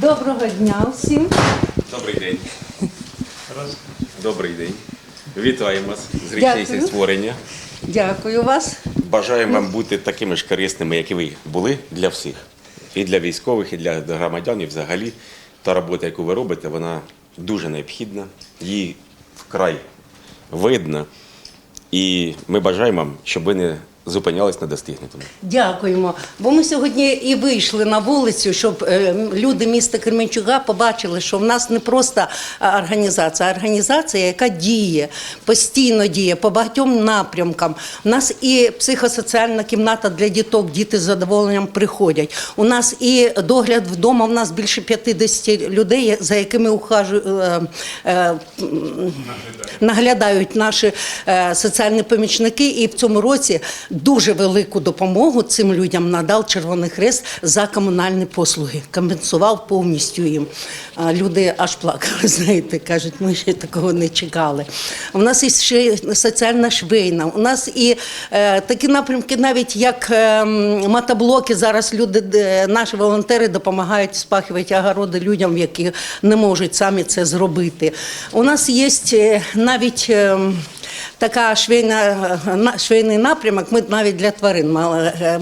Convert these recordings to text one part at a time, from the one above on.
Доброго дня всім. Добрий день. Добрий день. Вітаємо вас з річницею Дякую. створення. Дякую вас. Бажаємо вам бути такими ж корисними, як і ви були для всіх. І для військових, і для громадян, і взагалі. Та робота, яку ви робите, вона дуже необхідна. Її вкрай видно. І ми бажаємо вам, щоб ви не зупинялись на достигнутому. Дякуємо. Бо ми сьогодні і вийшли на вулицю, щоб е, люди міста Кременчуга побачили, що в нас не просто організація, а організація, яка діє, постійно діє по багатьом напрямкам. У нас і психосоціальна кімната для діток, діти з задоволенням приходять. У нас і догляд вдома. У нас більше 50 людей, за якими ухажують. Е, е, наглядають наші е, соціальні помічники, і в цьому році дуже велику допомогу цим людям надав Червоний Хрест за комунальні послуги. Компенсував повністю їм. Люди аж плакали, знаєте, кажуть, ми ще такого не чекали. У нас і ще соціальна швейна. У нас і е, такі напрямки, навіть як е, мотоблоки. Зараз люди, де- наші волонтери допомагають спахувати огороди людям, які не можуть самі це зробити. У нас є е, навіть. е, Така швейна на- швейний напрямок. Ми навіть для тварин е, е,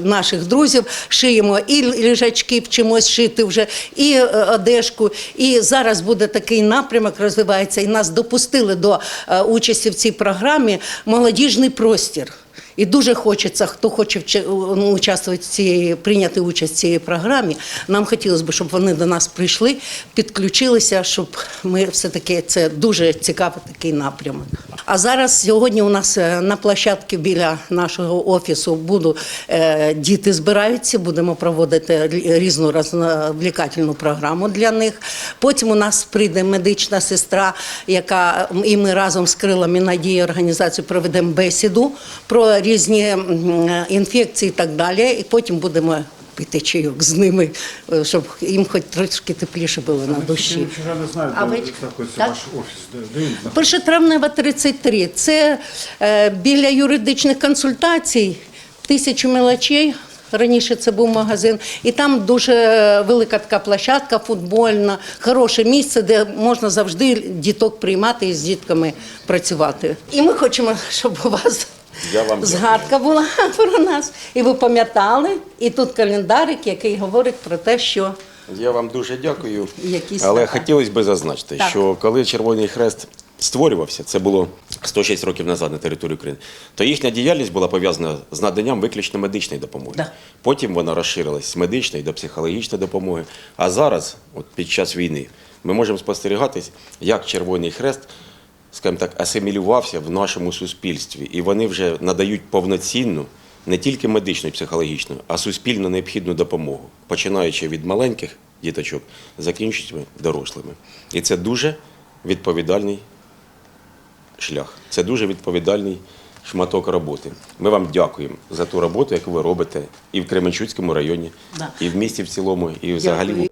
наших друзів шиємо і ліжачки вчимось шити вже, і е, одежку. І зараз буде такий напрямок, розвивається. І нас допустили до участі в цій програмі молодіжний простір. І дуже хочеться, хто хоче вча- ну, участвувати в цій, прийняти участь в цій програмі. Нам хотілося б, щоб вони до нас прийшли, підключилися, щоб ми все-таки це дуже цікавий такий напрямок. А зараз сьогодні у нас е, на площадці біля нашого офісу буду е, діти збираються, будемо проводити рі- різну розвлекательну програму для них. Потім у нас прийде медична сестра, яка і ми разом з крилами надії організації проведемо бесіду про різні інфекції і так далі. І потім будемо пити чайок з ними, е, щоб їм хоч трошки тепліше було на душі. Вчора не знаю, А де ви- знаходиться так? ваш офіс. Де, де він знаходиться? Першотравнева 33. Це е, біля юридичних консультацій, тисячу мелочей. Раніше це був магазин, і там дуже велика така площадка футбольна, хороше місце, де можна завжди діток приймати і з дітками працювати. І ми хочемо, щоб у вас Я вам згадка була про нас, і ви пам'ятали. І тут календарик, який говорить про те, що Я вам дуже дякую. Якісь Але свята. хотілося б зазначити, Так. що коли Червоний Хрест створювався, це було 106 років назад на території України, то їхня діяльність була пов'язана з наданням виключно медичної допомоги. Да. Потім вона розширилась з медичної до психологічної допомоги. А зараз, от під час війни, ми можемо спостерігати, як Червоний Хрест, скажімо так, асимілювався в нашому суспільстві, і вони вже надають повноцінну. Не тільки медичну і психологічну, а суспільно необхідну допомогу, починаючи від маленьких діточок, закінчуючи дорослими. І це дуже відповідальний шлях. Це дуже відповідальний шматок роботи. Ми вам дякуємо за ту роботу, яку ви робите і в Кременчуцькому районі, Да. і в місті в цілому, і взагалі Дякую.